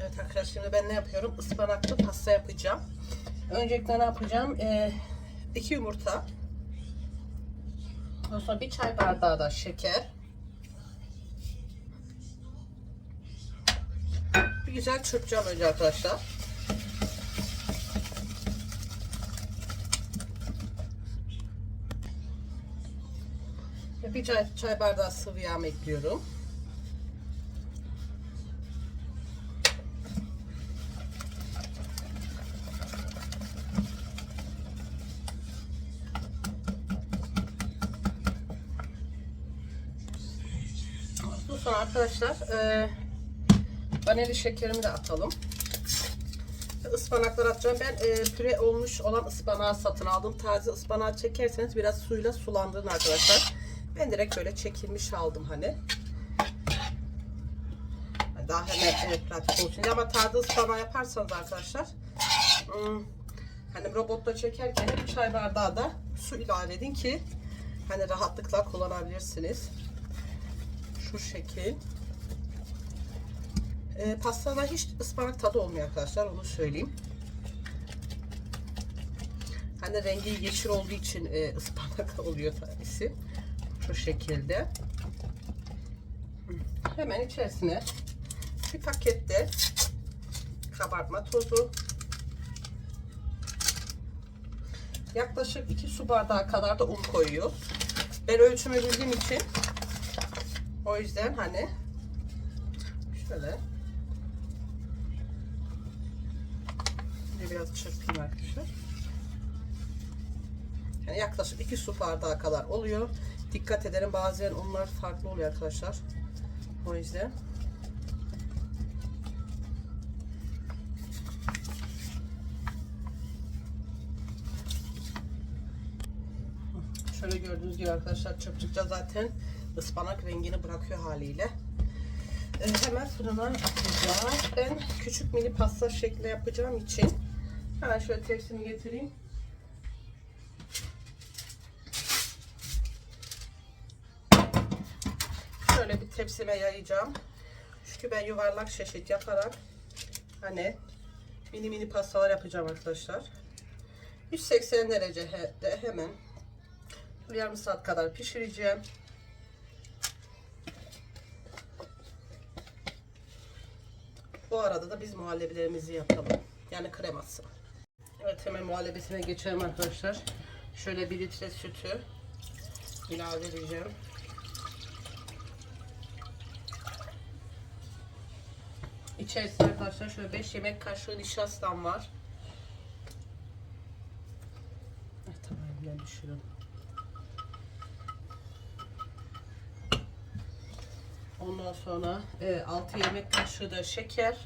Evet arkadaşlar şimdi ben ne yapıyorum? Ispanaklı pasta yapacağım. Öncelikle ne yapacağım? Ee, iki yumurta. Ondan sonra bir çay bardağı da şeker. Bir güzel çırpacağım önce arkadaşlar. Bir çay, çay bardağı sıvı yağ ekliyorum. Arkadaşlar e, vanilya şekerimi de atalım. Ispanaklar atacağım. Ben e, püre olmuş olan ıspanağı satın aldım. Taze ıspanağı çekerseniz biraz suyla sulandırın arkadaşlar. Ben direkt böyle çekilmiş aldım hani. Daha hemen pratik olsun. Ama taze ıspanağı yaparsanız arkadaşlar hmm, hani robotta çekerken bir çay bardağı da su ilave edin ki hani rahatlıkla kullanabilirsiniz şu şekil. E, pastada hiç ıspanak tadı olmuyor arkadaşlar onu söyleyeyim. Hani rengi yeşil olduğu için e, ıspanak oluyor tanesi. Şu şekilde. Hemen içerisine bir pakette kabartma tozu yaklaşık 2 su bardağı kadar da un koyuyor. Ben ölçümü bildiğim için o yüzden hani şöyle biraz çırpayım arkadaşlar. Yani yaklaşık 2 su bardağı kadar oluyor. Dikkat edelim bazen onlar farklı oluyor arkadaşlar. O yüzden Şöyle gördüğünüz gibi arkadaşlar çırptıkça zaten ıspanak rengini bırakıyor haliyle. Ee, hemen fırına atacağız. Ben küçük mini pasta şekli yapacağım için hemen şöyle tepsimi getireyim. Şöyle bir tepsime yayacağım. Çünkü ben yuvarlak şeşit yaparak hani mini mini pastalar yapacağım arkadaşlar. 180 derecede hemen yarım saat kadar pişireceğim. Bu arada da biz muhallebilerimizi yapalım. Yani kreması. Evet hemen muhallebisine geçelim arkadaşlar. Şöyle bir litre sütü ilave edeceğim. İçerisinde arkadaşlar şöyle 5 yemek kaşığı nişastam var. Evet, tamam ben düşürüyorum. Ondan sonra e, 6 yemek kaşığı da şeker.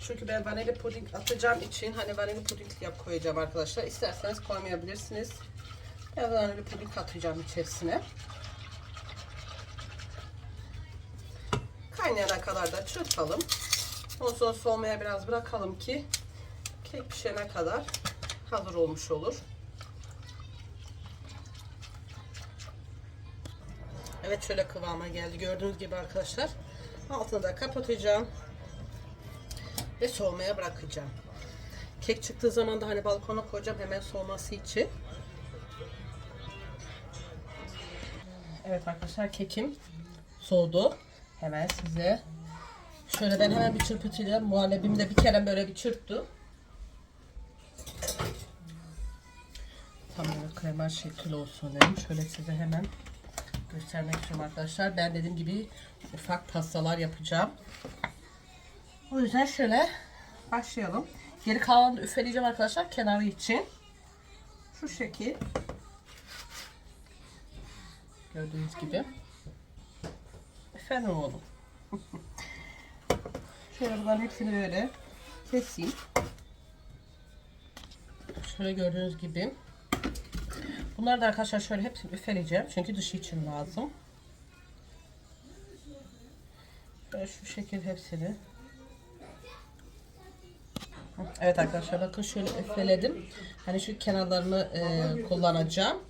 Çünkü ben vanilya puding atacağım için hani vanilya puding yap koyacağım arkadaşlar. İsterseniz koymayabilirsiniz. Ben vanilya puding atacağım içerisine. Kaynayana kadar da çırpalım. Ondan sonra soğumaya biraz bırakalım ki kek pişene kadar hazır olmuş olur. Evet şöyle kıvama geldi. Gördüğünüz gibi arkadaşlar. Altını da kapatacağım. Ve soğumaya bırakacağım. Kek çıktığı zaman da hani balkona koyacağım hemen soğuması için. Evet arkadaşlar kekim soğudu. Hemen size şöyle ben hemen bir çırpıtıyla muhallebimi de bir kere böyle bir çırptım. Tam böyle krema şekil olsun dedim. Şöyle size hemen göstermek istiyorum arkadaşlar. Ben dediğim gibi ufak pastalar yapacağım. O yüzden şöyle başlayalım. Geri kalanını üfeleyeceğim arkadaşlar kenarı için. Şu şekil. Gördüğünüz gibi. Efendim oğlum. şöyle bunların hepsini böyle keseyim. Şöyle gördüğünüz gibi. Bunları da arkadaşlar şöyle hepsini üfeleyeceğim. Çünkü dışı için lazım. Böyle şu şekil hepsini. Evet arkadaşlar bakın şöyle üfeledim. Hani şu kenarlarını e, kullanacağım.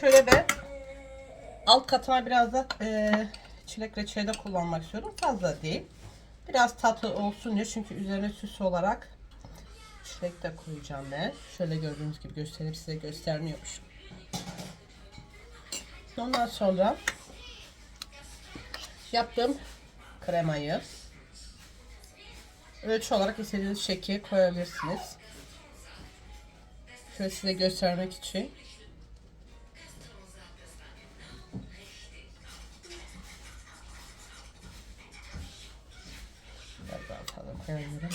Şöyle ben alt katıma biraz da e, çilek reçeli de kullanmak istiyorum. Fazla değil. Biraz tatlı olsun diye çünkü üzerine süs olarak çilek de koyacağım ben. Şöyle gördüğünüz gibi göstereyim size göstermiyormuşum. Ondan sonra yaptığım kremayı ölçü olarak istediğiniz şekil koyabilirsiniz. Şöyle size göstermek için. Biraz daha fazla koyabilirim.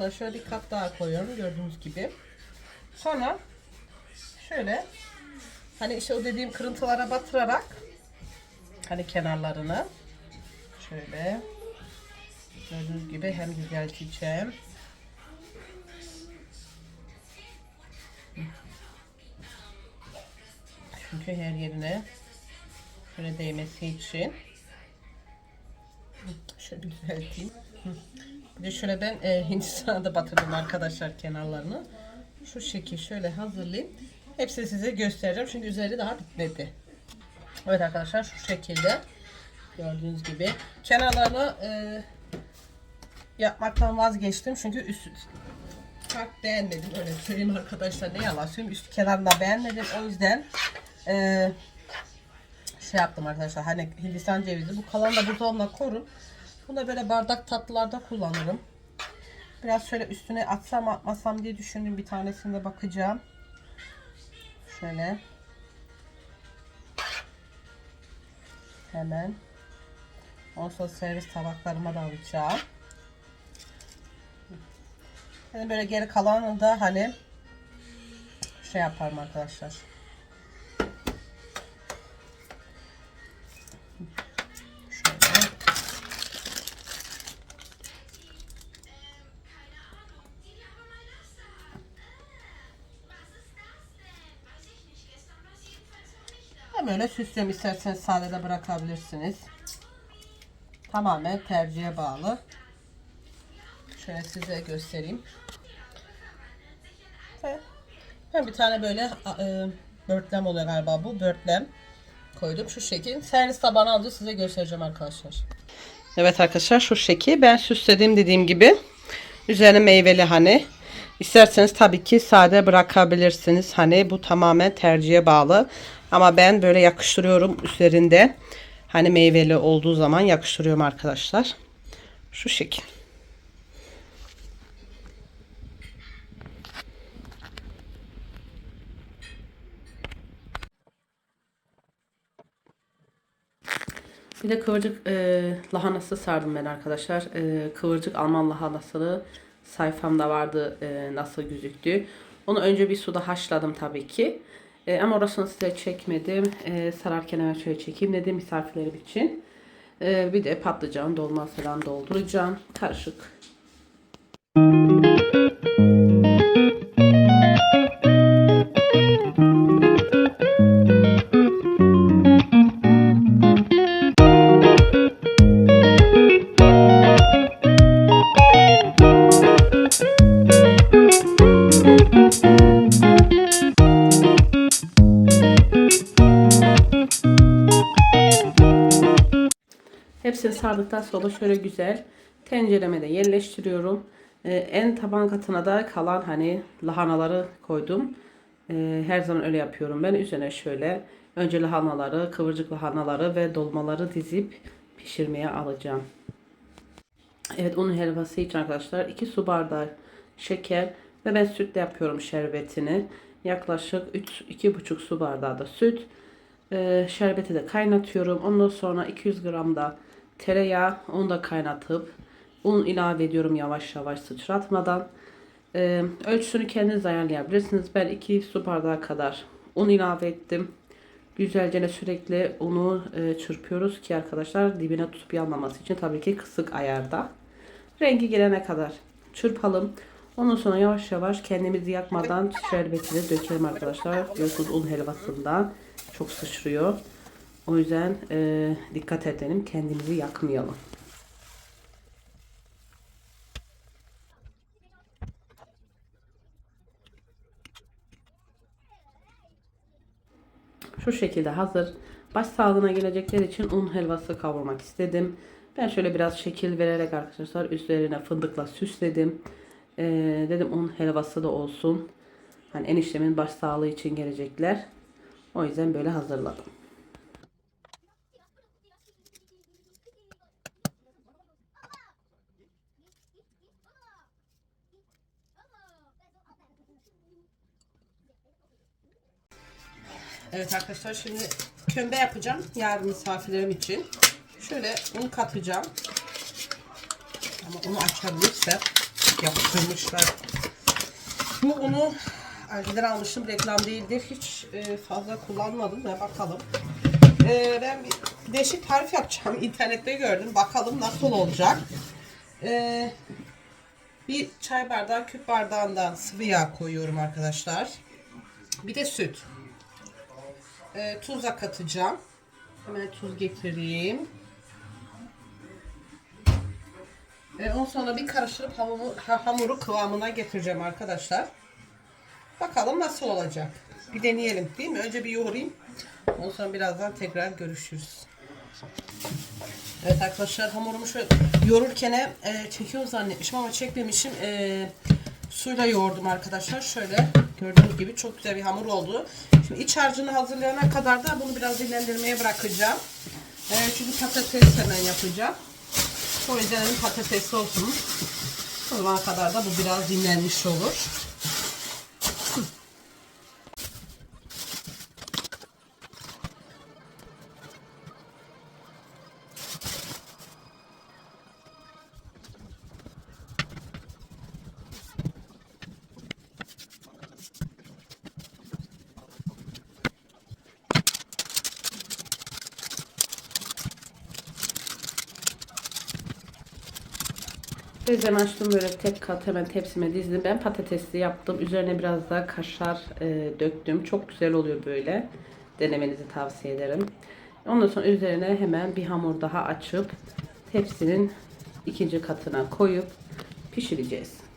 Sonra şöyle bir kat daha koyuyorum gördüğünüz gibi. Sonra şöyle hani işte o dediğim kırıntılara batırarak hani kenarlarını şöyle gördüğünüz gibi hem düzelteceğim. Çünkü her yerine şöyle değmesi için şöyle düzelteyim. Bir şöyle ben e, Hindistan'a da batırdım arkadaşlar kenarlarını. Şu şekil şöyle hazırlayayım. Hepsini size göstereceğim. Çünkü üzeri daha bitmedi. Evet arkadaşlar şu şekilde. Gördüğünüz gibi. Kenarlarını e, yapmaktan vazgeçtim. Çünkü üst çok beğenmedim. Öyle söyleyeyim arkadaşlar ne yalan söyleyeyim. Üst kenarını beğenmedim. O yüzden e, şey yaptım arkadaşlar. Hani Hindistan cevizi bu kalan da buzdolabına korun bunu böyle bardak tatlılarda kullanırım. Biraz şöyle üstüne atsam atmasam diye düşündüm. Bir tanesinde bakacağım. Şöyle. Hemen. Ondan servis tabaklarıma da alacağım. Yani böyle geri kalanı da hani şey yaparım arkadaşlar Hem süslüyorum isterseniz sade de bırakabilirsiniz. Tamamen tercihe bağlı. Şöyle size göstereyim. Ve Ben bir tane böyle e, börtlem oluyor galiba bu börtlem koydum şu şekil. Servis tabağına aldı size göstereceğim arkadaşlar. Evet arkadaşlar şu şekil ben süsledim dediğim gibi. Üzerine meyveli hani. İsterseniz tabii ki sade bırakabilirsiniz. Hani bu tamamen tercihe bağlı. Ama ben böyle yakıştırıyorum üzerinde. Hani meyveli olduğu zaman yakıştırıyorum arkadaşlar. Şu şekil. Bir de kıvırcık e, lahanası sardım ben arkadaşlar. E, kıvırcık Alman lahanası sayfamda vardı e, nasıl gözüktü. Onu önce bir suda haşladım tabii ki. E, ama orasını size çekmedim. E, sararken hemen şöyle çekeyim dedim misafirlerim için. E, bir de patlıcan dolma falan dolduracağım. Karışık. Sardıktan sonra şöyle güzel tencereme de yerleştiriyorum. Ee, en taban katına da kalan hani lahanaları koydum. Ee, her zaman öyle yapıyorum ben. Üzerine şöyle önce lahanaları, kıvırcık lahanaları ve dolmaları dizip pişirmeye alacağım. Evet unun helvası için arkadaşlar 2 su bardağı şeker ve ben sütle yapıyorum şerbetini. Yaklaşık 3 2,5 su bardağı da süt. Ee, şerbeti de kaynatıyorum. Ondan sonra 200 gram da tereyağı onu da kaynatıp un ilave ediyorum yavaş yavaş sıçratmadan. Ee, ölçüsünü kendiniz ayarlayabilirsiniz. Ben 2 su bardağı kadar un ilave ettim. Güzelce sürekli unu e, çırpıyoruz ki arkadaşlar dibine tutup yanmaması için tabii ki kısık ayarda. Rengi gelene kadar çırpalım. Ondan sonra yavaş yavaş kendimizi yakmadan şerbetini dökelim arkadaşlar. Biliyorsunuz un helvasında çok sıçrıyor. O yüzden e, dikkat edelim. Kendimizi yakmayalım. Şu şekilde hazır. Baş sağlığına gelecekler için un helvası kavurmak istedim. Ben şöyle biraz şekil vererek arkadaşlar üzerine fındıkla süsledim. Ee, dedim un helvası da olsun. Hani eniştemin baş sağlığı için gelecekler. O yüzden böyle hazırladım. Evet arkadaşlar şimdi kömbe yapacağım yarın misafirlerim için. Şöyle un katacağım. Ama unu açabilirsem yapıştırmışlar. Bu unu önceden almıştım reklam değildir. Hiç e, fazla kullanmadım ve bakalım. E, ben bir değişik tarif yapacağım. İnternette gördüm. Bakalım nasıl olacak. E, bir çay bardağı küp bardağından sıvı yağ koyuyorum arkadaşlar. Bir de süt. E, tuz katacağım. Hemen tuz getireyim. E, ondan sonra bir karıştırıp hamuru, ha- hamuru kıvamına getireceğim arkadaşlar. Bakalım nasıl olacak. Bir deneyelim değil mi? Önce bir yoğurayım. Ondan sonra birazdan tekrar görüşürüz. Evet arkadaşlar hamurumu şöyle yoğururken e, çekiyorum zannetmişim ama çekmemişim. E, suyla yoğurdum arkadaşlar. Şöyle gördüğünüz gibi çok güzel bir hamur oldu. Şimdi iç harcını hazırlayana kadar da bunu biraz dinlendirmeye bırakacağım. E, çünkü patates hemen yapacağım. O yüzden patatesli olsun. O zamana kadar da bu biraz dinlenmiş olur. Bezemi açtım böyle tek kat hemen tepsime dizdim. Ben patatesli yaptım. Üzerine biraz da kaşar e, döktüm. Çok güzel oluyor böyle. Denemenizi tavsiye ederim. Ondan sonra üzerine hemen bir hamur daha açıp tepsinin ikinci katına koyup pişireceğiz.